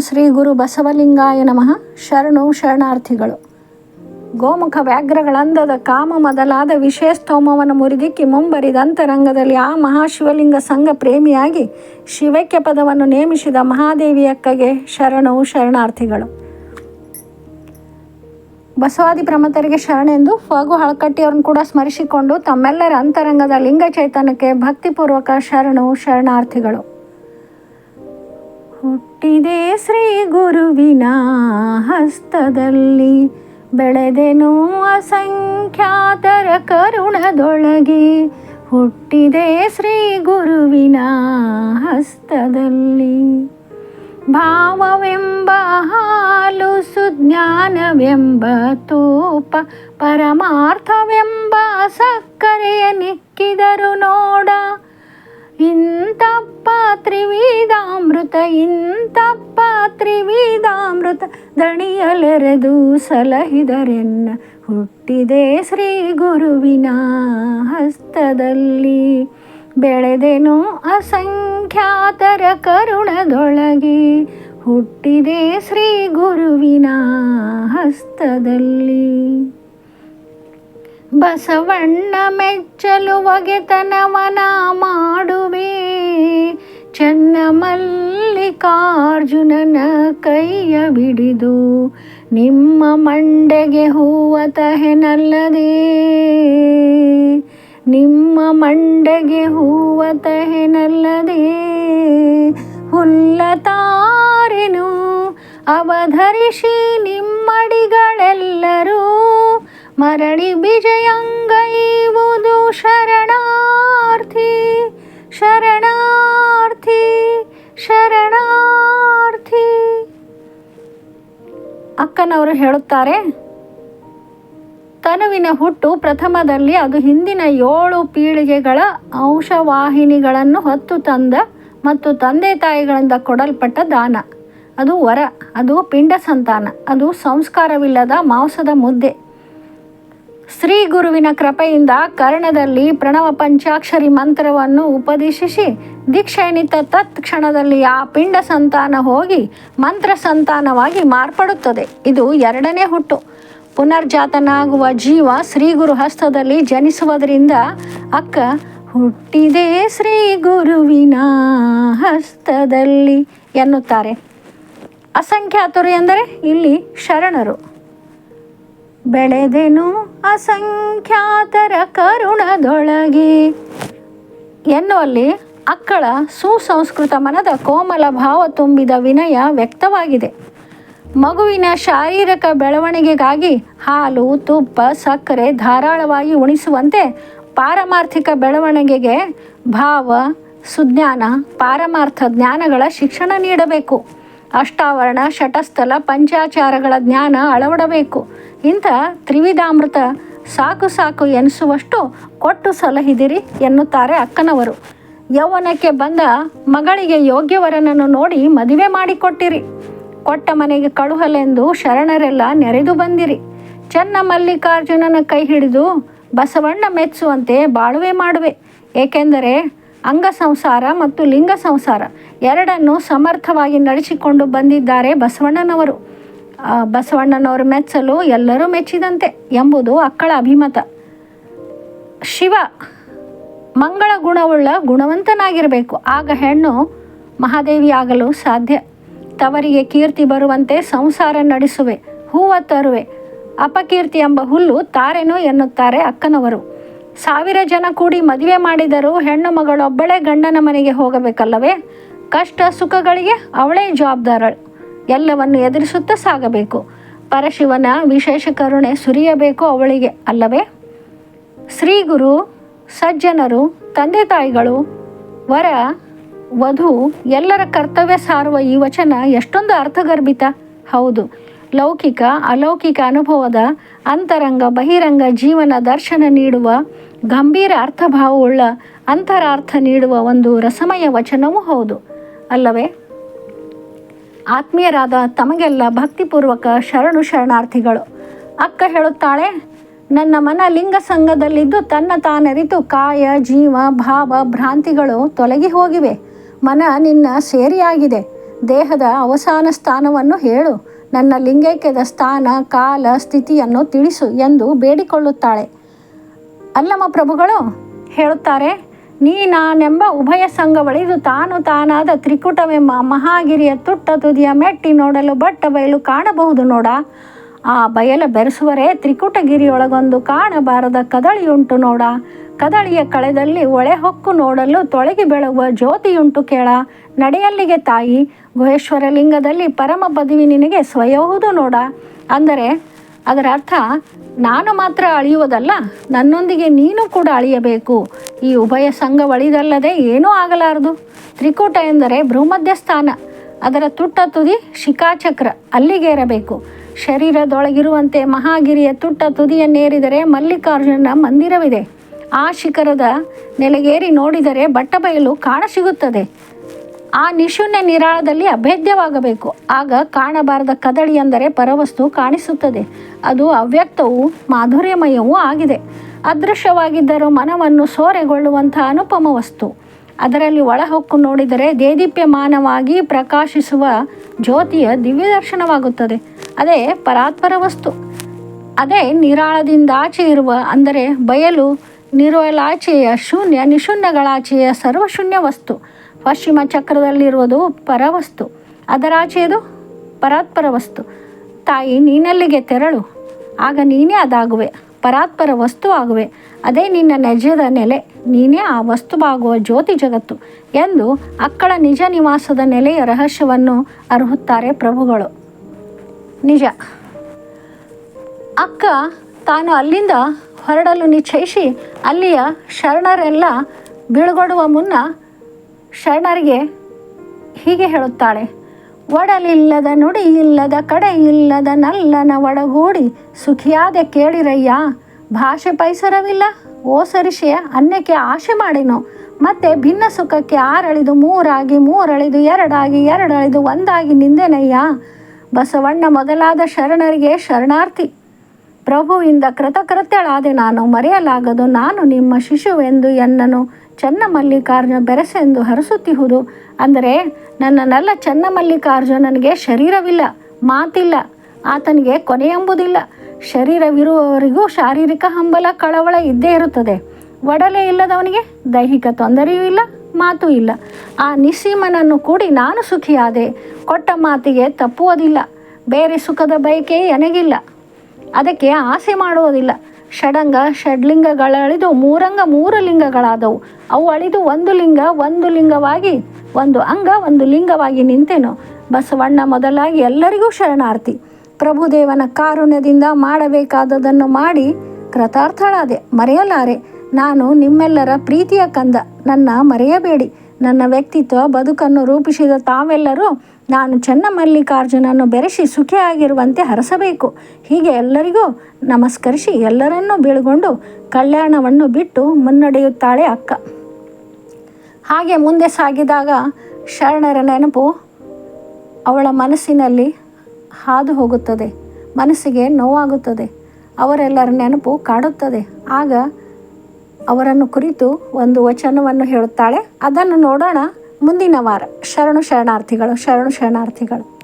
ಶ್ರೀ ಗುರು ಬಸವಲಿಂಗಾಯ ನಮಃ. ಶರಣು ಶರಣಾರ್ಥಿಗಳು. ಗೋಮುಖ ವ್ಯಾಘ್ರಗಳಂದದ ಕಾಮ ಮೊದಲಾದ ವಿಷಯಸ್ತೋಮವನ್ನು ಮುರಿದಿಕ್ಕಿ ಮುಂಬರಿದ ಅಂತರಂಗದಲ್ಲಿ ಆ ಮಹಾಶಿವಲಿಂಗ ಸಂಘ ಪ್ರೇಮಿಯಾಗಿ ಶಿವೈಕ್ಯ ಪದವನ್ನು ನೇಮಿಸಿದ ಮಹಾದೇವಿಯಕ್ಕಗೆ ಶರಣು ಶರಣಾರ್ಥಿಗಳು. ಬಸವಾದಿ ಪ್ರಮತರಿಗೆ ಶರಣೆಂದು ಫಗು ಹಳಕಟ್ಟಿಯವರನ್ನು ಕೂಡ ಸ್ಮರಿಸಿಕೊಂಡು ತಮ್ಮೆಲ್ಲರ ಅಂತರಂಗದ ಲಿಂಗ ಚೈತನ್ಯಕ್ಕೆ ಭಕ್ತಿಪೂರ್ವಕ ಶರಣು ಶರಣಾರ್ಥಿಗಳು. ಹುಟ್ಟಿದೆ ಶ್ರೀ ಗುರುವಿನ ಹಸ್ತದಲ್ಲಿ. ಬೆಳೆದೆನು ಅಸಂಖ್ಯಾತರ ಕರುಣದೊಳಗೆ ಹುಟ್ಟಿದೆ ಶ್ರೀ ಗುರುವಿನ ಹಸ್ತದಲ್ಲಿ. ಭಾವವೆಂಬ ಹಾಲು ಸುಜ್ಞಾನವೆಂಬ ತೂಪ ಪರಮಾರ್ಥವೆಂಬ ಸಕ್ಕರೆಯ ನಿಕ್ಕಿದರು ನೋಡ ಇಂತಪ್ಪ ತ್ರಿವಿಧಾಮೃತ ಇಂತಪ್ಪ ತ್ರಿವಿಧಾಮೃತ, ದಣಿಯಲೆರೆದು ಸಲಹಿದರೆನ್ನ ಹುಟ್ಟಿದೆ ಶ್ರೀ ಗುರುವಿನ ಹಸ್ತದಲ್ಲಿ. ಬೆಳೆದೆನು ಅಸಂಖ್ಯಾತರ ಕರುಣದೊಳಗೆ ಹುಟ್ಟಿದೆ ಶ್ರೀ ಗುರುವಿನ ಹಸ್ತದಲ್ಲಿ. ಬಸವಣ್ಣ ಮೆಚ್ಚಲು ಒಗೆತನವನ ಮಾಡುವೆ. ಚೆನ್ನ ಮಲ್ಲಿಕಾರ್ಜುನನ ಕೈಯ ಬಿಡಿದು ನಿಮ್ಮ ಮಂಡೆಗೆ ಹೂವ ತಹೆನಲ್ಲದೆ ನಿಮ್ಮ ಮಂಡೆಗೆ ಹೂವ ತಹೆನಲ್ಲದೆ ಹುಲ್ಲ ತಾರೆನು ಅವಧರಿಸಿ ನಿಮ್ಮಡಿಗಳೆಲ್ಲರೂ ಮರಳಿ ವಿಜಯಂಗೈವುದು ಶರಣಾರ್ಥಿ ಶರಣಾರ್ಥಿ ಶರಣಾರ್ಥಿ. ಅಕ್ಕನವರು ಹೇಳುತ್ತಾರೆ, ತನುವಿನ ಹುಟ್ಟು ಪ್ರಥಮದಲ್ಲಿ ಅದು ಹಿಂದಿನ ಏಳು ಪೀಳಿಗೆಗಳ ಅಂಶವಾಹಿನಿಗಳನ್ನು ಹೊತ್ತು ತಂದ ಮತ್ತು ತಂದೆ ತಾಯಿಗಳಿಂದ ಕೊಡಲ್ಪಟ್ಟ ದಾನ. ಅದು ವರ, ಅದು ಪಿಂಡ ಸಂತಾನ, ಅದು ಸಂಸ್ಕಾರವಿಲ್ಲದ ಮಾಂಸದ ಮುದ್ದೆ. ಶ್ರೀ ಗುರುವಿನ ಕೃಪೆಯಿಂದ ಕರ್ಣದಲ್ಲಿ ಪ್ರಣವ ಪಂಚಾಕ್ಷರಿ ಮಂತ್ರವನ್ನು ಉಪದೇಶಿಸಿ ದೀಕ್ಷೆಣಿತ ತತ್ಕ್ಷಣದಲ್ಲಿ ಆ ಪಿಂಡ ಸಂತಾನ ಹೋಗಿ ಮಂತ್ರ ಸಂತಾನವಾಗಿ ಮಾರ್ಪಡುತ್ತದೆ. ಇದು ಎರಡನೇ ಹುಟ್ಟು. ಪುನರ್ಜಾತನಾಗುವ ಜೀವ ಶ್ರೀ ಗುರು ಹಸ್ತದಲ್ಲಿ ಜನಿಸುವುದರಿಂದ ಅಕ್ಕ ಹುಟ್ಟಿದೆ ಶ್ರೀ ಗುರುವಿನ ಹಸ್ತದಲ್ಲಿ ಎನ್ನುತ್ತಾರೆ. ಅಸಂಖ್ಯಾತರು ಎಂದರೆ ಇಲ್ಲಿ ಶರಣರು. ಬೆಳೆದೆನು ಅಸಂಖ್ಯಾತರ ಕರುಣದೊಳಗೆ. ಎನ್ನುವಲ್ಲಿ ಅಕ್ಕಳ ಸುಸಂಸ್ಕೃತ ಮನದ ಕೋಮಲ ಭಾವ ತುಂಬಿದ ವಿನಯ ವ್ಯಕ್ತವಾಗಿದೆ. ಮಗುವಿನ ಶಾರೀರಿಕ ಬೆಳವಣಿಗೆಗಾಗಿ ಹಾಲು, ತುಪ್ಪ, ಸಕ್ಕರೆ ಧಾರಾಳವಾಗಿ ಉಣಿಸುವಂತೆ ಪಾರಮಾರ್ಥಿಕ ಬೆಳವಣಿಗೆಗೆ ಭಾವ, ಸುಜ್ಞಾನ, ಪಾರಮಾರ್ಥ ಜ್ಞಾನಗಳ ಶಿಕ್ಷಣ ನೀಡಬೇಕು. ಅಷ್ಟಾವರಣ ಶಟಸ್ಥಲ ಪಂಚಾಚಾರಗಳ ಜ್ಞಾನ ಅಳವಡಬೇಕು. ಇಂಥ ತ್ರಿವಿಧಾಮೃತ ಸಾಕು ಸಾಕು ಎನಿಸುವಷ್ಟು ಕೊಟ್ಟು ಸಲಹಿದಿರಿ ಎನ್ನುತ್ತಾರೆ ಅಕ್ಕನವರು. ಯೌವನಕ್ಕೆ ಬಂದ ಮಗಳಿಗೆ ಯೋಗ್ಯವರನನ್ನು ನೋಡಿ ಮದುವೆ ಮಾಡಿಕೊಟ್ಟಿರಿ. ಕೊಟ್ಟ ಮನೆಗೆ ಕಳುಹಲೆಂದು ಶರಣರೆಲ್ಲ ನೆರೆದು ಬಂದಿರಿ. ಚೆನ್ನ ಮಲ್ಲಿಕಾರ್ಜುನನ ಕೈ ಹಿಡಿದು ಬಸವಣ್ಣ ಮೆಚ್ಚುವಂತೆ ಬಾಳುವೆ ಮಾಡುವೆ. ಏಕೆಂದರೆ ಅಂಗ ಸಂಸಾರ ಮತ್ತು ಲಿಂಗ ಸಂಸಾರ ಎರಡನ್ನು ಸಮರ್ಥವಾಗಿ ನಡೆಸಿಕೊಂಡು ಬಂದಿದ್ದಾರೆ ಬಸವಣ್ಣನವರು. ಬಸವಣ್ಣನವರು ಮೆಚ್ಚಲು ಎಲ್ಲರೂ ಮೆಚ್ಚಿದಂತೆ ಎಂಬುದು ಅಕ್ಕಳ ಅಭಿಮತ. ಶಿವ ಮಂಗಳ ಗುಣವುಳ್ಳ ಗುಣವಂತನಾಗಿರಬೇಕು. ಆಗ ಹೆಣ್ಣು ಮಹಾದೇವಿ ಆಗಲು ಸಾಧ್ಯ. ತವರಿಗೆ ಕೀರ್ತಿ ಬರುವಂತೆ ಸಂಸಾರ ನಡೆಸುವೆ, ಹೂವ ತರುವೆ. ಅಪಕೀರ್ತಿ ಎಂಬ ಹುಲ್ಲು ತಾರೆನು ಎನ್ನುತ್ತಾರೆ ಅಕ್ಕನವರು. ಸಾವಿರ ಜನ ಕೂಡಿ ಮದುವೆ ಮಾಡಿದರೂ ಹೆಣ್ಣು ಮಗಳೊಬ್ಬಳೇ ಗಂಡನ ಮನೆಗೆ ಹೋಗಬೇಕಲ್ಲವೇ? ಕಷ್ಟ ಸುಖಗಳಿಗೆ ಅವಳೇ ಜವಾಬ್ದಾರಳು. ಎಲ್ಲವನ್ನು ಎದುರಿಸುತ್ತಾ ಸಾಗಬೇಕು. ಪರಶಿವನ ವಿಶೇಷ ಕರುಣೆ ಸುರಿಯಬೇಕು ಅವಳಿಗೆ ಅಲ್ಲವೇ? ಶ್ರೀಗುರು, ಸಜ್ಜನರು, ತಂದೆ ತಾಯಿಗಳು, ವರ, ವಧು ಎಲ್ಲರ ಕರ್ತವ್ಯ ಸಾರುವ ಈ ವಚನ ಎಷ್ಟೊಂದು ಅರ್ಥಗರ್ಭಿತ. ಹೌದು. ಲೌಕಿಕ, ಅಲೌಕಿಕ ಅನುಭವದ ಅಂತರಂಗ, ಬಹಿರಂಗ ಜೀವನ ದರ್ಶನ ನೀಡುವ ಗಂಭೀರ ಅರ್ಥಭಾವವುಳ್ಳ ಅಂತರಾರ್ಥ ನೀಡುವ ಒಂದು ರಸಮಯ ವಚನವೂ ಹೌದು. ಅಲ್ಲವೇ? ಆತ್ಮೀಯರಾದ ತಮಗೆಲ್ಲ ಭಕ್ತಿಪೂರ್ವಕ ಶರಣು ಶರಣಾರ್ಥಿಗಳು. ಅಕ್ಕ ಹೇಳುತ್ತಾಳೆ, ನನ್ನ ಮನ ಲಿಂಗ ಸಂಘದಲ್ಲಿದ್ದು ತನ್ನ ತಾನರಿತು ಕಾಯ, ಜೀವ, ಭಾವ, ಭ್ರಾಂತಿಗಳು ತೊಲಗಿ ಹೋಗಿವೆ. ಮನ ನಿನ್ನ ಸೇರಿಯಾಗಿದೆ. ದೇಹದ ಅವಸಾನ ಸ್ಥಾನವನ್ನು ಹೇಳು. ನನ್ನ ಲಿಂಗೈಕ್ಯದ ಸ್ಥಾನ, ಕಾಲ, ಸ್ಥಿತಿಯನ್ನು ತಿಳಿಸು ಎಂದು ಬೇಡಿಕೊಳ್ಳುತ್ತಾಳೆ. ಅಲ್ಲಮ್ಮ ಪ್ರಭುಗಳು, ಹೇಳುತ್ತಾರೆ ನೀ ನಾನೆಂಬ ಉಭಯ ಸಂಘವಳಿದು ತಾನು ತಾನಾದ ತ್ರಿಕುಟವೆಂಬ ಮಹಾಗಿರಿಯ ತುಟ್ಟ ತುದಿಯ ಮೆಟ್ಟಿ ನೋಡಲು ಬಟ್ಟ ಬಯಲು ಕಾಣಬಹುದು ನೋಡ. ಆ ಬಯಲ ಬೆರೆಸುವರೆ ತ್ರಿಕುಟಗಿರಿಯೊಳಗೊಂದು ಕಾಣಬಾರದ ಕದಳಿಯುಂಟು ನೋಡ. ಕದಳಿಯ ಕಳೆದಲ್ಲಿ ಒಳೆ ಹೊಕ್ಕು ನೋಡಲು ತೊಳಗಿ ಬೆಳಗುವ ಜ್ಯೋತಿಯುಂಟು ಕೇಳ. ನಡೆಯಲ್ಲಿಗೆ ತಾಯಿ ಗುಹೇಶ್ವರ ಲಿಂಗದಲ್ಲಿ ಪರಮ ಪದವಿ ನಿನಗೆ ಸ್ವಯಹುದು ನೋಡ. ಅಂದರೆ, ಅದರ ಅರ್ಥ, ನಾನು ಮಾತ್ರ ಅಳಿಯುವುದಲ್ಲ, ನನ್ನೊಂದಿಗೆ ನೀನು ಕೂಡ ಅಳಿಯಬೇಕು. ಈ ಉಭಯ ಸಂಘ ಒಳಿದಲ್ಲದೆ ಏನೂ ಆಗಲಾರದು. ತ್ರಿಕೂಟ ಎಂದರೆ ಭ್ರೂಮಧ್ಯ ಸ್ಥಾನ ಅದರ ತುಟ್ಟ ತುದಿ ಶಿಖಾಚಕ್ರ, ಅಲ್ಲಿಗೇರಬೇಕು. ಶರೀರದೊಳಗಿರುವಂತೆ ಮಹಾಗಿರಿಯ ತುಟ್ಟ ತುದಿಯನ್ನೇರಿದರೆ ಮಲ್ಲಿಕಾರ್ಜುನ ಮಂದಿರವಿದೆ. ಆ ಶಿಖರದ ನೆಲೆಗೇರಿ ನೋಡಿದರೆ ಬಟ್ಟಬಯಲು ಕಾಣಸಿಗುತ್ತದೆ ಆ ನಿಶೂನ್ಯ ನಿರಾಳದಲ್ಲಿ ಅಭೇದ್ಯವಾಗಬೇಕು. ಆಗ ಕಾಣಬಾರದ ಕದಳಿ ಎಂದರೆ ಪರವಸ್ತು ಕಾಣಿಸುತ್ತದೆ. ಅದು ಅವ್ಯಕ್ತವೂ ಮಾಧುರ್ಯಮಯವೂ ಆಗಿದೆ. ಅದೃಶ್ಯವಾಗಿದ್ದರೂ ಮನವನ್ನು ಸೋರೆಗೊಳ್ಳುವಂಥ ಅನುಪಮ ವಸ್ತು. ಅದರಲ್ಲಿ ಒಳಹೊಕ್ಕು ನೋಡಿದರೆ ದೇದೀಪ್ಯಮಾನವಾಗಿ ಪ್ರಕಾಶಿಸುವ ಜ್ಯೋತಿಯ ದಿವ್ಯ ದರ್ಶನವಾಗುತ್ತದೆ ಅದೇ ಪರಾತ್ಪರ ವಸ್ತು. ಅದೇ ನಿರಾಳದಿಂದಾಚೆ ಇರುವ, ಅಂದರೆ ಬಯಲು ನಿರೋಲಾಚೆಯ ಶೂನ್ಯ, ನಿಶೂನ್ಯಗಳಾಚೆಯ ಸರ್ವಶೂನ್ಯ ವಸ್ತು. ಪಶ್ಚಿಮ ಚಕ್ರದಲ್ಲಿರುವುದು ಪರವಸ್ತು. ಅದರಾಚೆಯದು ಪರಾತ್ಪರ ವಸ್ತು. ತಾಯಿ ನೀನಲ್ಲಿಗೆ ತೆರಳು. ಆಗ ನೀನೇ ಅದಾಗುವೆ. ಪರಾತ್ಪರ ವಸ್ತು ಆಗುವೆ. ಅದೇ ನಿನ್ನ ನೆಜದ ನೆಲೆ, ನೀನೇ ಆ ವಸ್ತುವಾಗುವ ಜ್ಯೋತಿ ಜಗತ್ತು ಎಂದು ಅಕ್ಕಳ ನಿಜ ನಿವಾಸದ ನೆಲೆಯ ರಹಸ್ಯವನ್ನು ಅರ್ಹುತ್ತಾರೆ ಪ್ರಭುಗಳು. ನಿಜ. ಅಕ್ಕ ತಾನು ಅಲ್ಲಿಂದ ಹೊರಡಲು ನಿಶ್ಚಯಿಸಿ ಅಲ್ಲಿಯ ಶರಣರೆಲ್ಲ ಬೀಳ್ಗೊಡುವ ಮುನ್ನ ಶರಣರಿಗೆ ಹೀಗೆ ಹೇಳುತ್ತಾಳೆ, ಒಡಲಿಲ್ಲದ ನುಡಿ ಇಲ್ಲದ ಕಡೆ ಇಲ್ಲದ ನಲ್ಲನ ಒಡಗೂಡಿ ಸುಖಿಯಾದೆ ಕೇಳಿರಯ್ಯ? ಭಾಷೆ ಪೈಸರವಿಲ್ಲ ಓ ಸರಿಷೆಯ ಅನ್ನಕ್ಕೆ ಆಶೆ ಮಾಡಿನು? ಮತ್ತೆ ಭಿನ್ನ ಸುಖಕ್ಕೆ ಆರಳಿದು ಮೂರಾಗಿ, ಮೂರಳಿದು ಎರಡಾಗಿ, ಎರಡಳಿದು ಒಂದಾಗಿ ನಿಂದೆನಯ್ಯ? ಬಸವಣ್ಣ ಮೊದಲಾದ ಶರಣರಿಗೆ ಶರಣಾರ್ಥಿ. ಪ್ರಭುವಿಂದ ಕೃತಕೃತ್ಯಳಾದೆ ನಾನು ಮರೆಯಲಾಗದು. ನಾನು ನಿಮ್ಮ ಶಿಶುವೆಂದು ಎನ್ನನು. ಚನ್ನಮಲ್ಲಿಕಾರ್ಜುನ ಬೆರಸೆಂದು ಹರಸುತ್ತಿಹುದು. ಅಂದರೆ ನನ್ನನ್ನೆಲ್ಲ ಚನ್ನಮಲ್ಲಿಕಾರ್ಜುನನಿಗೆ ಶರೀರವಿಲ್ಲ, ಮಾತಿಲ್ಲ. ಆತನಿಗೆ ಕೊನೆಯೆಂಬುದಿಲ್ಲ. ಶರೀರವಿರುವವರಿಗೂ ಶಾರೀರಿಕ ಹಂಬಲ, ಕಳವಳ ಇದ್ದೇ ಇರುತ್ತದೆ. ಒಡಲೆ ಇಲ್ಲದವನಿಗೆ ದೈಹಿಕ ತೊಂದರೆಯೂ ಇಲ್ಲ, ಮಾತು ಇಲ್ಲ. ಆ ನಿಸ್ಸೀಮನನ್ನು ಕೂಡಿ ನಾನು ಸುಖಿಯಾದೆ, ಕೊಟ್ಟ ಮಾತಿಗೆ ತಪ್ಪುವುದಿಲ್ಲ, ಬೇರೆ ಸುಖದ ಬಯಕೆ ನನಗಿಲ್ಲ ಅದಕ್ಕೆ ಆಸೆ ಮಾಡುವುದಿಲ್ಲ. ಷಡಂಗ ಷಡ್ಲಿಂಗಗಳಳಿದು ಮೂರಂಗ ಮೂರು ಲಿಂಗಗಳಾದವು. ಅವು ಅಳಿದು ಒಂದು ಲಿಂಗ, ಒಂದು ಲಿಂಗವಾಗಿ, ಒಂದು ಅಂಗ, ಒಂದು ಲಿಂಗವಾಗಿ ನಿಂತೆನು. ಬಸವಣ್ಣ ಮೊದಲಾಗಿ ಎಲ್ಲರಿಗೂ ಶರಣಾರ್ಥಿ. ಪ್ರಭುದೇವನ ಕಾರುಣ್ಯದಿಂದ ಮಾಡಬೇಕಾದದನ್ನು ಮಾಡಿ ಕೃತಾರ್ಥಳಾದೆ, ಮರೆಯಲಾರೆ. ನಾನು ನಿಮ್ಮೆಲ್ಲರ ಪ್ರೀತಿಯ ಕಂದ. ನನ್ನ ಮರೆಯಬೇಡಿ. ನನ್ನ ವ್ಯಕ್ತಿತ್ವ, ಬದುಕನ್ನು ರೂಪಿಸಿದ ತಾವೆಲ್ಲರೂ ನಾನು ಚನ್ನಮಲ್ಲಿಕಾರ್ಜುನನ್ನು ಬೆರೆಸಿ ಸುಖಿಯಾಗಿರುವಂತೆ ಹರಸಬೇಕು. ಹೀಗೆ ಎಲ್ಲರಿಗೂ ನಮಸ್ಕರಿಸಿ ಎಲ್ಲರನ್ನೂ ಬೀಳ್ಕೊಂಡು ಕಲ್ಯಾಣವನ್ನು ಬಿಟ್ಟು ಮುನ್ನಡೆಯುತ್ತಾಳೆ ಅಕ್ಕ. ಹಾಗೆ ಮುಂದೆ ಸಾಗಿದಾಗ ಶರಣರ ನೆನಪು ಅವಳ ಮನಸ್ಸಿನಲ್ಲಿ ಹಾದು ಹೋಗುತ್ತದೆ. ಮನಸ್ಸಿಗೆ ನೋವಾಗುತ್ತದೆ. ಅವರೆಲ್ಲರ ನೆನಪು ಕಾಡುತ್ತದೆ. ಆಗ ಅವರನ್ನು ಕುರಿತು ಒಂದು ವಚನವನ್ನು ಹೇಳುತ್ತಾಳೆ. ಅದನ್ನು ನೋಡೋಣ ಮುಂದಿನ ವಾರ. ಶರಣು ಶರಣಾರ್ಥಿಗಳು ಶರಣು ಶರಣಾರ್ಥಿಗಳು.